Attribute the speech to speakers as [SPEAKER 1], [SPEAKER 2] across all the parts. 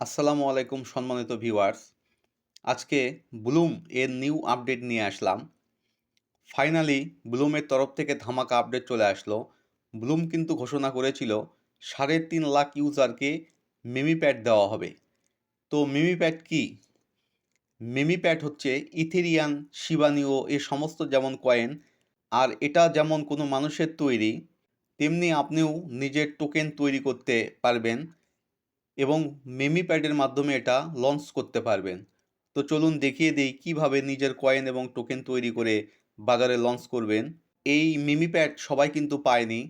[SPEAKER 1] আসসালামু আলাইকুম সম্মানিত ভিউয়ার্স। আজকে ব্লুম এর নিউ আপডেট নিয়ে আসলাম। ফাইনালি ব্লুমের তরফ থেকে ধামাকা আপডেট চলে আসলো। ব্লুম কিন্তু ঘোষণা করেছিল সাড়ে তিন লাখ ইউজারকে মেমি প্যাড দেওয়া হবে। তো মেমি প্যাড কি? মেমি প্যাড হচ্ছে ইথেরিয়ান শিবানীয় এ সমস্ত যেমন কয়েন, আর এটা যেমন কোনো মানুষের তৈরি, তেমনি আপনিও নিজের টোকেন তৈরি করতে পারবেন। এবং মেমি প্যাডের মাধ্যমে এটা লঞ্চ করতে পারবেন। তো চলুন দেখিয়ে দিই কীভাবে নিজের কয়েন এবং টোকেন তৈরি করে বাজারে লঞ্চ করবেন। এই মিমি প্যাড সবাই কিন্তু পায়নি।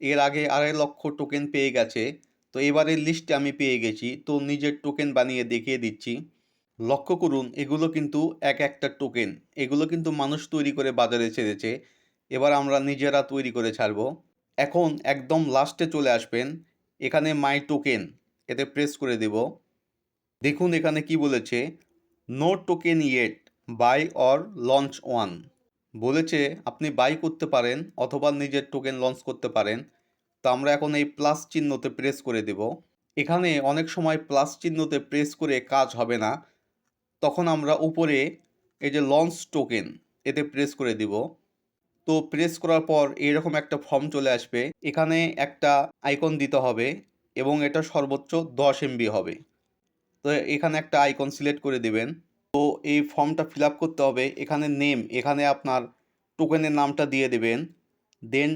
[SPEAKER 1] এর আগে আড়াই লক্ষ টোকেন পেয়ে গেছে। তো এবারের লিস্টে আমি পেয়ে গেছি। তো নিজের টোকেন বানিয়ে দেখিয়ে দিচ্ছি। লক্ষ্য করুন, এগুলো কিন্তু এক একটা টোকেন এগুলো কিন্তু মানুষ তৈরি করে বাজারে ছেড়েছে। এবার আমরা নিজেরা তৈরি করে ছাড়বো। এখন একদম লাস্টে চলে আসবেন। এখানে মাই টোকেন এতে প্রেস করে দেব। দেখুন এখানে কি বলেছে no token yet buy or launch one বলেছে, আপনি বাই করতে পারেন অথবা নিজের টোকেন লঞ্চ করতে পারেন। তো আমরা এখন এই প্লাস চিহ্নতে প্রেস করে দেব। এখানে অনেক সময় প্লাস চিহ্নতে প্রেস করে কাজ হবে না। তখন আমরা উপরে এই যে লঞ্চ টোকেন এতে প্রেস করে দিব। তো প্রেস করার পর এরকম একটা ফর্ম চলে আসবে। এখানে একটা আইকন দিতে হবে। এবং এটা সর্বোচ্চ দশ এমবি হবে। তো এখানে একটা আইকন সিলেক্ট করে দেবেন। তো এই ফর্মটা ফিল করতে হবে। এখানে নেম এখানে আপনার টোকেনের নামটা দিয়ে দেবেন। দেন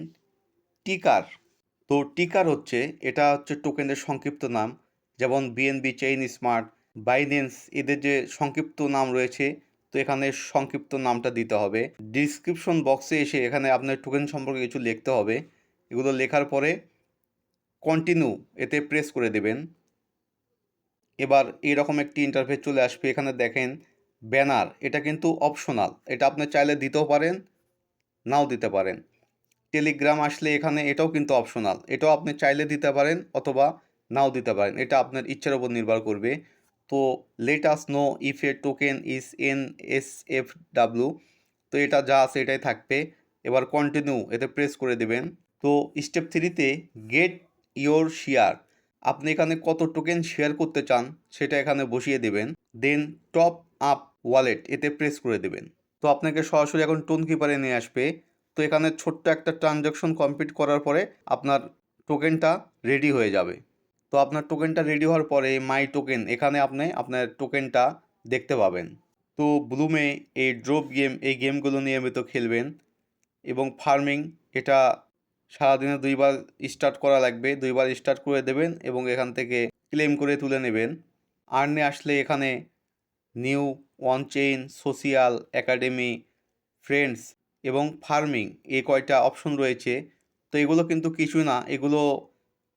[SPEAKER 1] টিকার তো টিকার হচ্ছে, এটা হচ্ছে টোকেনের সংক্ষিপ্ত নাম। যেমন বিএনবি চেইন স্মার্ট বাইন্যান্স এদের যে সংক্ষিপ্ত নাম রয়েছে, তো এখানে সংক্ষিপ্ত নামটা দিতে হবে। ডিসক্রিপশন বক্সে এসে এখানে আপনার টোকেন সম্পর্কে কিছু লিখতে হবে। এগুলো লেখার পরে কন্টিনিউ এতে প্রেস করে দেবেন। এবার এরকম একটি ইন্টারফেস চলে আসবে, এখানে দেখেন ব্যানার এটা কিন্তু অপশনাল এটা আপনি চাইলে দিতেও পারেন, নাও দিতে পারেন। টেলিগ্রাম আসলে এখানে এটাও কিন্তু অপশনাল এটাও আপনি চাইলে দিতে পারেন অথবা নাও দিতে পারেন, এটা আপনার ইচ্ছার উপর নির্ভর করবে। তো let us know if a token is N S F W তো এটা যা আছে এটাই থাকবে। এবার কন্টিনিউ এতে প্রেস করে দেবেন। তো স্টেপ থ্রিতে গেট ইয়োর শেয়ার আপনি এখানে কত টোকেন শেয়ার করতে চান, সেটা এখানে বসিয়ে দেবেন। দেন টপ আপ ওয়ালেট এতে প্রেস করে দেবেন। তো আপনাকে সরাসরি এখন টোন কিপারে নিয়ে আসবে। তো এখানে ছোট্ট একটা ট্রানজ্যাকশন কমপ্লিট করার পরে আপনার টোকেনটা রেডি হয়ে যাবে। তো আপনার টোকেনটা রেডি হওয়ার পরে মাই টোকেন এখানে আপনি আপনার টোকেনটা দেখতে পাবেন। তো ব্লুমে এই ড্রপ গেম এই গেমগুলো নিয়মিত খেলবেন। এবং ফার্মিং এটা সারাদিনে দুইবার স্টার্ট করা লাগবে, দুইবার স্টার্ট করে দেবেন এবং এখান থেকে ক্লেম করে তুলে নেবেন। আর্নে আসলে এখানে new one chain social academy friends এবং ফার্মিং এই কয়টা অপশন রয়েছে। তো এগুলো কিন্তু কিছু না, এগুলো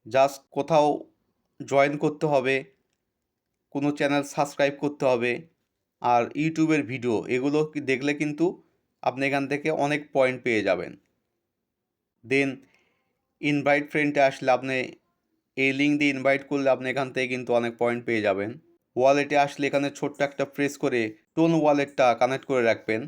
[SPEAKER 1] জাস্ট কোথাও জয়েন করতে হবে, কোনো চ্যানেল সাবস্ক্রাইব করতে হবে আর ইউটিউবের ভিডিও এগুলো দেখলে কিন্তু আপনি এখান থেকে অনেক পয়েন্ট পেয়ে যাবেন। দেন ইনভাইট ফ্রেন্ডে আসলে আপনি এই লিঙ্ক দিয়ে ইনভাইট করলে আপনি এখান থেকে কিন্তু অনেক পয়েন্ট পেয়ে যাবেন। ওয়ালেটে আসলে এখানে ছোট্ট একটা প্রেস করে টোন ওয়ালেটটা কানেক্ট করে রাখবেন।